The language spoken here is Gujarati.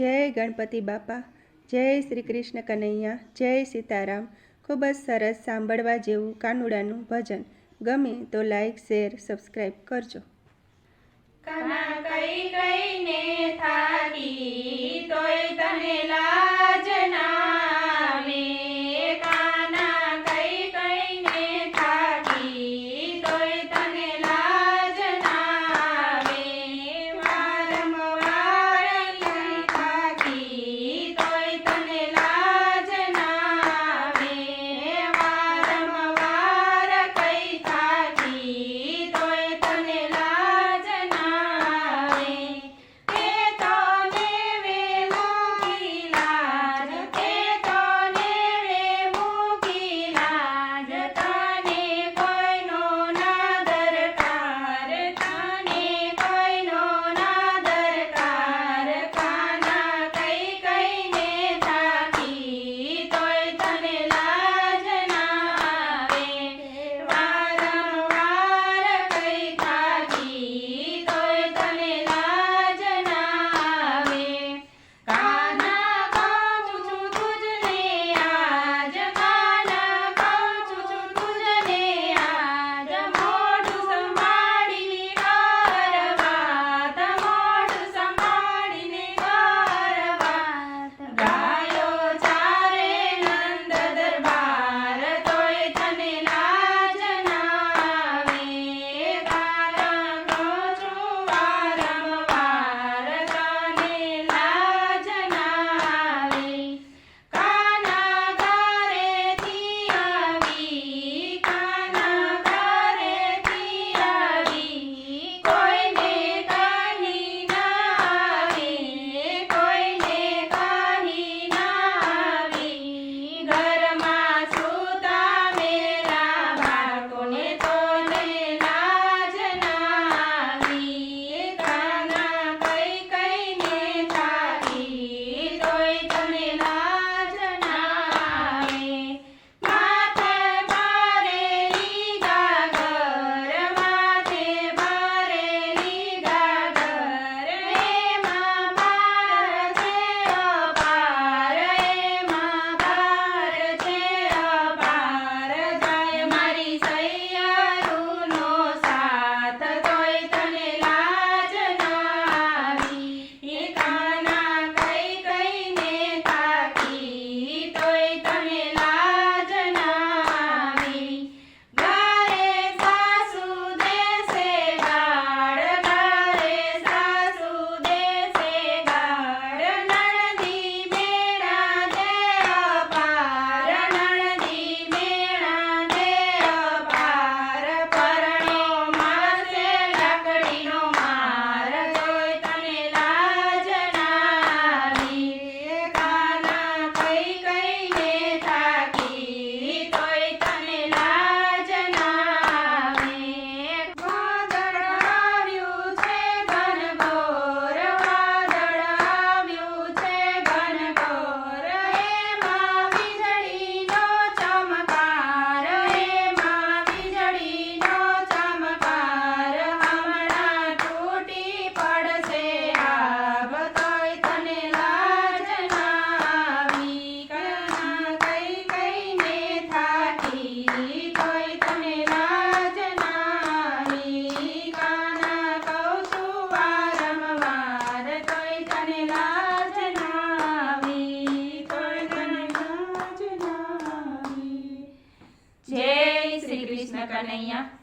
જય ગણપતિ બાપા, જય શ્રી કૃષ્ણ કનૈયા, જય સીતારામ. ખૂબ જ સરસ સાંભળવા જેવું કાનુડાનું ભજન. ગમે તો લાઈક શેર સબસ્ક્રાઈબ કરજો. કઈ કઈને થાકી તો કૃષ્ણ કનૈયા